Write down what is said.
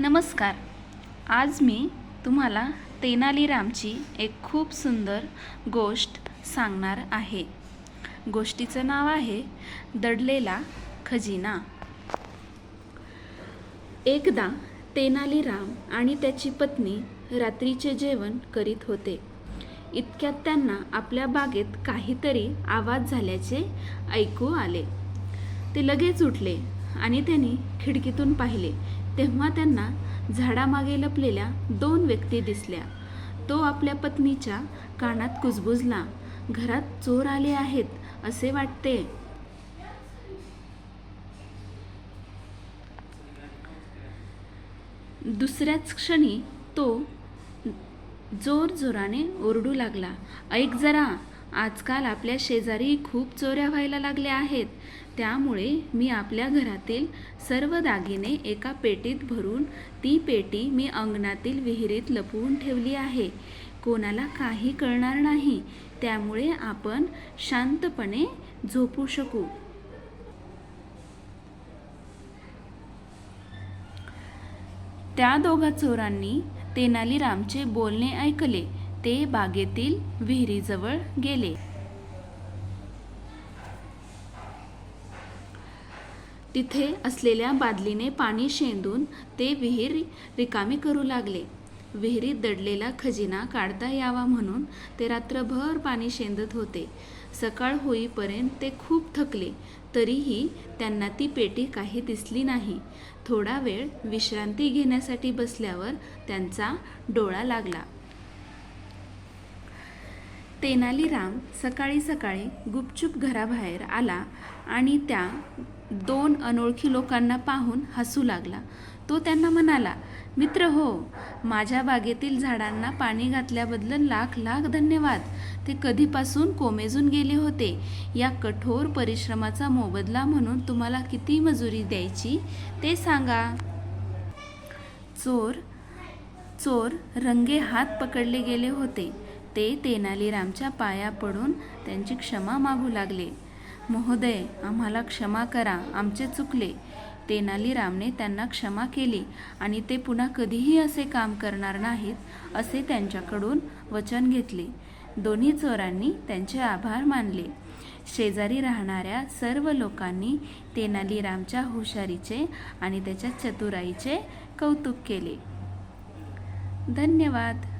नमस्कार. आज मी तुम्हाला तेनालीरामची एक खूप सुंदर गोष्ट सांगणार आहे. गोष्टीचं नाव आहे दडलेला खजिना. एकदा तेनालीराम आणि त्याची पत्नी रात्रीचे जेवण करीत होते. इतक्यात त्यांना आपल्या बागेत काहीतरी आवाज झाल्याचे ऐकू आले. ते लगेच उठले आणि त्यांनी खिडकीतून पाहिले तेव्हा त्यांना झाडामागे लपलेल्या दोन व्यक्ती दिसल्या. तो आपल्या पत्नीच्या कानात कुजबुजला घरात चोर आले आहेत असे वाटते. दुसऱ्याच क्षणी तो जोर जोराने ओरडू लागला ऐक जरा आजकाल आपल्या शेजारी खूप चोऱ्या व्हायला लागल्या आहेत. त्यामुळे मी आपल्या घरातील सर्व दागिने एका पेटीत भरून ती पेटी मी अंगणातील विहिरीत लपवून ठेवली आहे. कोणाला काही कळणार नाही. त्यामुळे आपण शांतपणे झोपू शकू. त्या दोघा चोरांनी तेनालीरामचे बोलणे ऐकले. ते बागेतील विहिरीजवळ गेले. तिथे असलेल्या बादलीने पाणी शेंदून ते विहीर रिकामी करू लागले. विहिरीत दडलेला खजिना काढता यावा म्हणून ते रात्रभर पाणी शेंदत होते. सकाळ होईपर्यंत ते खूप थकले तरीही त्यांना ती पेटी काही दिसली नाही. थोडा वेळ विश्रांती घेण्यासाठी बसल्यावर त्यांचा डोळा लागला. तेनालीराम सकाळी सकाळी गुपचूप घराबाहेर आला आणि त्या दोन अनोळखी लोकांना पाहून हसू लागला. तो त्यांना म्हणाला मित्र हो माझ्या बागेतील झाडांना पाणी घातल्याबद्दल लाख लाख धन्यवाद. ते कधीपासून कोमेजून गेले होते. या कठोर परिश्रमाचा मोबदला म्हणून तुम्हाला किती मजुरी द्यायची ते सांगा. चोर चोर रंगे हात पकडले गेले होते. ते तेनालीरामच्या पाया पडून त्यांची क्षमा मागू लागले. महोदय आम्हाला क्षमा करा आमचे चुकले. तेनालीरामने त्यांना क्षमा केली आणि ते पुन्हा कधीही असे काम करणार नाहीत असे त्यांच्याकडून वचन घेतले. दोन्ही चोरांनी त्यांचे आभार मानले. शेजारी राहणाऱ्या सर्व लोकांनी तेनालीरामच्या हुशारीचे आणि त्याच्या चतुराईचे कौतुक केले. धन्यवाद.